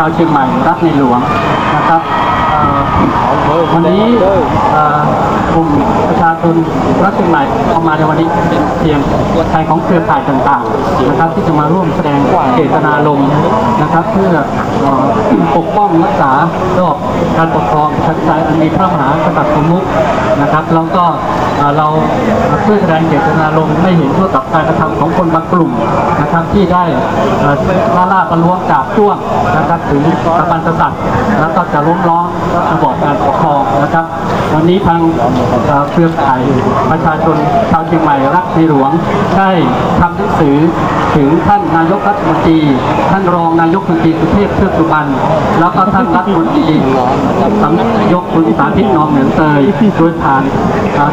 ชาวเชียงใหม่รักในหลวงนะครับวันนี้กลุ่มประชาชนรักเชียงใหม่เข้ามาในวันนี้เป็นเพียงตัทนของเครือข่ายต่างๆนะครับที่จะมาร่วมแสดงเจตนารมณ์นะครับ เพื่อ ปกป้องรักษาระบอบการปกครองชั้นใจอันมีพระมหากษัตริย์สมมุตินะครับ แล้วก็เราเพื่อแสดงเจตนารมณ์ไม่เห็นด้วยกับการกระทำของคนบางกลุ่มนะครับที่ได้ล่าล่าประล้วงจับจ้วงนะครับถึงสถาบันกษัตริย์แล้วก็จะล้มล้อมระบบการปกครองนะครับ วันนี้ทางเอ่อเครือข่ายประชาชนชาวเชียงใหม่รักในหลวง ได้ทำหนังสือถึงท่านนายกรัฐมนตรี ท่านรองนายกรัฐมนตรีสุเทพเทือกสุบรรณแล้วก็ท่านรัฐมนตรีสำนักนายกคุณสาธิตนองเหนือเตยโดยผ่าน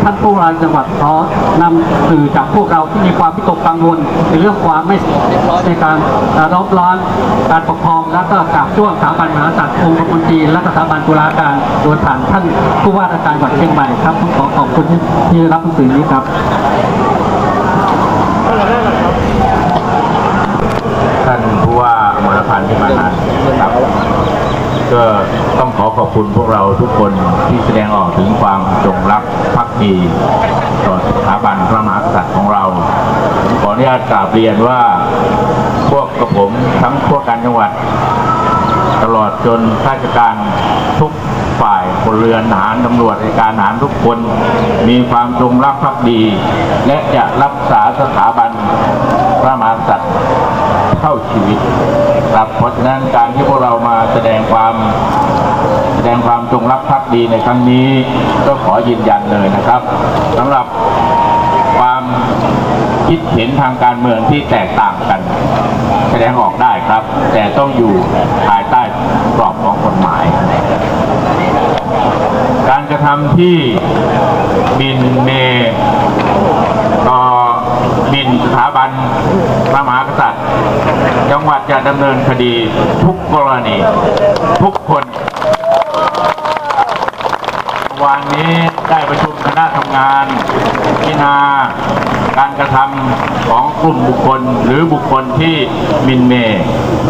ท่านผู้ว่าจังหวัดขอนำสื่อจากพวกเราที่มีความวิตกกังวลในเรื่องความไม่สงบในการเอ่อรบร้อนการปกครองแล้วก็กราบจ้วงสถาบันมหากษัตริย์องค์กรจีนและสถาบันตุลาการโดยผ่านท่านผู้ว่าราชการจังหวัดเชียงใหม่ครับ ขอขอบคุณที่รับหนังสือนี้ครับท่านผู้ว่ามรพันธ์ที่มาหาครับ ก็ต้องขอขอบคุณพวกเราทุกคนที่แสดงออกถึงความจงรักภักดีต่อสถาบันพระมหากษัตริย์ของเรา ขออนุญาตกราบเรียนว่าพวกกระผมทั้งพวกการจังหวัด ตลอดจนข้าราชการ เรือนทหารตำรวจราชการทหารทุกคน มีความจงรักภักดี และจะรักษาสถาบันพระมหากษัตริย์เท่าชีวิตครับเพราะฉะนั้นการที่พวกเรามาแสดงความแสดงความจงรักภักดีในครั้งนี้ก็ขอยืนยันเลยนะครับสำหรับความคิดเห็นทางการเมืองที่แตกต่างกัน แสดงออกได้ครับ แต่ต้องอยู่ภายใต้กรอบของกฎหมาย การกระทำที่บินเมต่อบินสถาบันพระมหากษัตริย์ จังหวัดจะดำเนินคดีทุกกรณี ทุกคนวันนี้ได้ประชุมคณะทำงานพิจารณา ทำของกลุ่มบุคคลหรือบุคคลที่มินเมย์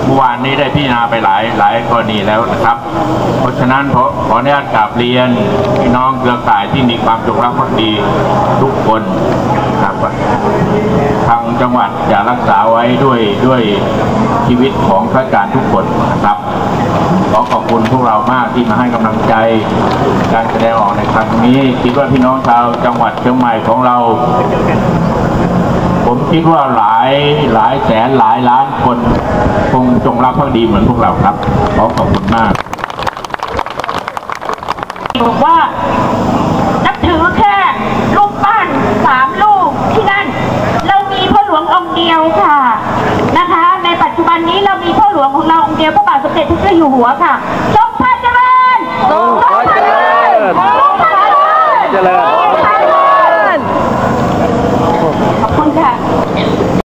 เมื่อวานนี้ได้พิจารณาไปหลายหลายกรณีแล้วนะครับ เพราะฉะนั้นขอขออนุญาตกราบเรียนพี่น้องเครือข่ายที่มีความจงรักภักดีทุกคนครับทางจังหวัดจะรักษาไว้ด้วยด้วยชีวิตของข้าราชการทุกคนนะครับขอขอบคุณพวกเรามากที่มาให้กำลังใจการแสดงออกในครั้งนี้ คิดว่าพี่น้องชาวจังหวัดเชียงใหม่ของเรา ผมคิดว่าหลายหลายแสนหลายล้านคน คงจงรักภักดีเหมือนพวกเราครับขอขอบคุณมากบอกว่านับถือแค่รูปปั้นสามรูปที่นั่น เรามีพ่อหลวงองค์เดียวค่ะนะคะ ในปัจจุบันนี้เรามีพ่อหลวงของเราองค์เดียวพระบาทสมเด็จพระเจ้าอยู่หัวค่ะทรงพระเจริญทรงพระเจริญทรงพระเจริญเจริญ